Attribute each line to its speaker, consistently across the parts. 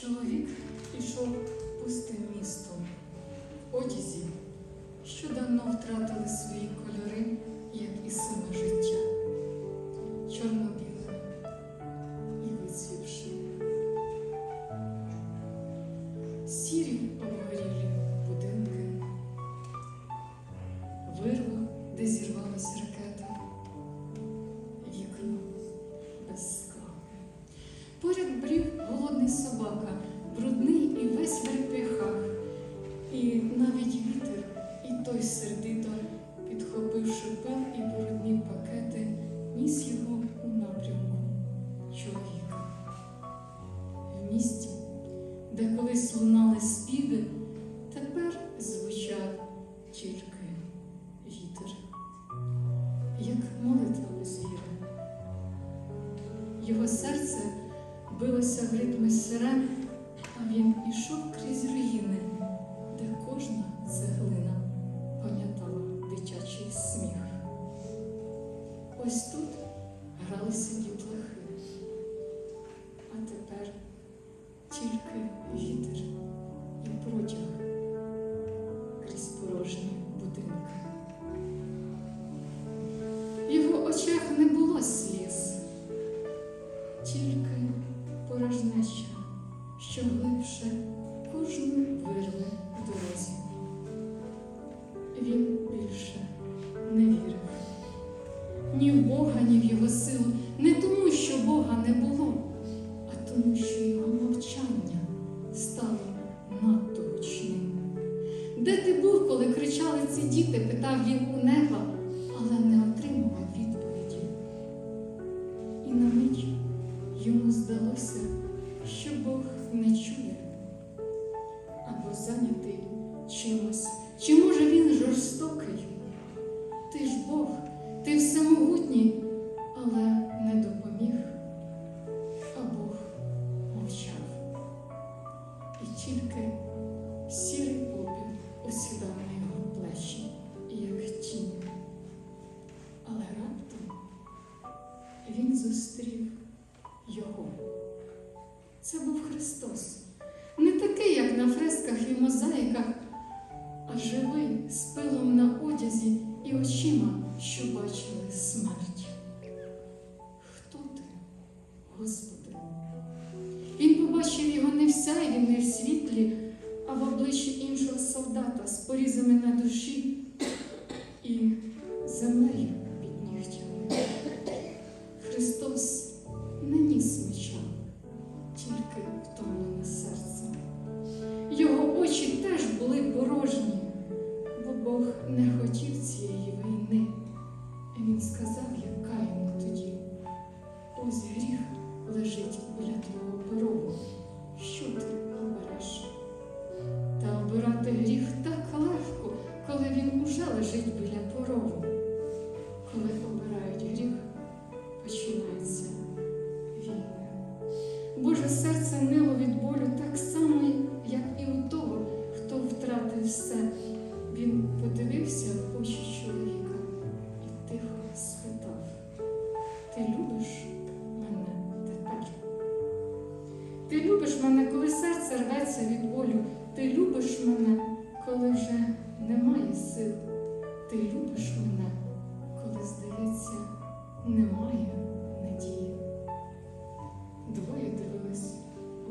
Speaker 1: Чоловік ішов пустим містом, одязі, що давно втратили свої кольори, як і саме життя, чорно-білим і вицвівши. Сірі обгорілі будинки, вирва, де зірвалась серце билося в ритми сирен, а він ішов крізь руїни, де кожна цеглина пам'ятала дитячий сміх. Ось тут гралися Він більше не вірив ні в Бога, ні в його силу, не тому, що Бога не було, а тому, що його мовчання стало надто гучним. Де ти був, коли кричали ці діти? питав він у неба, але не отримував відповіді. І на мить йому здалося, що Бог не чує або зайнятий чимось, тільки сірий попіл осідав на його плечі, як тінь. Але раптом він зустрів його. Це був Христос. Не такий, як на фресках і мозаїках, а живий з пилом на одязі і очима, що бачили смерть. Хто ти, Господи? Він побачив його не в сяйві, не в світлі, а в обличчі іншого солдата з порізами на душі і землею під нігтями. Христос не ніс меча, тільки втомлене серце. Його очі теж були порожні, бо Бог не хотів цієї війни. І він сказав, як Каїну тоді, ось гріх лежить біля твого Та гріх так легко, коли він уже лежить біля порогу. Коли обирають гріх, починається війна. Боже серце нило від болю так само, любиш мене, коли серце рветься від болю. Ти любиш мене, коли вже немає сил. Ти любиш мене, коли, здається, немає надії. Двоє дивились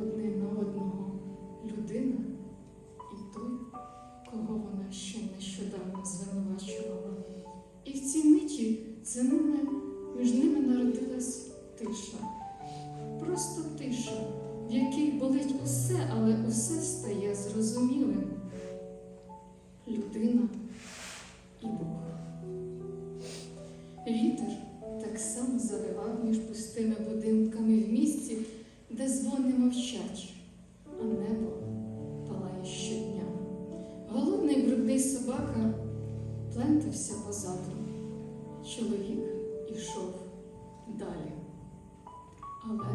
Speaker 1: один на одного людина і той, кого вона ще нещодавно звинувачувала. І в цій миті за між ними народилась тиша. Але усе стає зрозумілим. Людина і Бог. Вітер так само завивав між пустими будинками в місті, де дзвони мовчать, а небо палає щодня. Голодний брудний собака плентався позаду. Чоловік ішов далі, але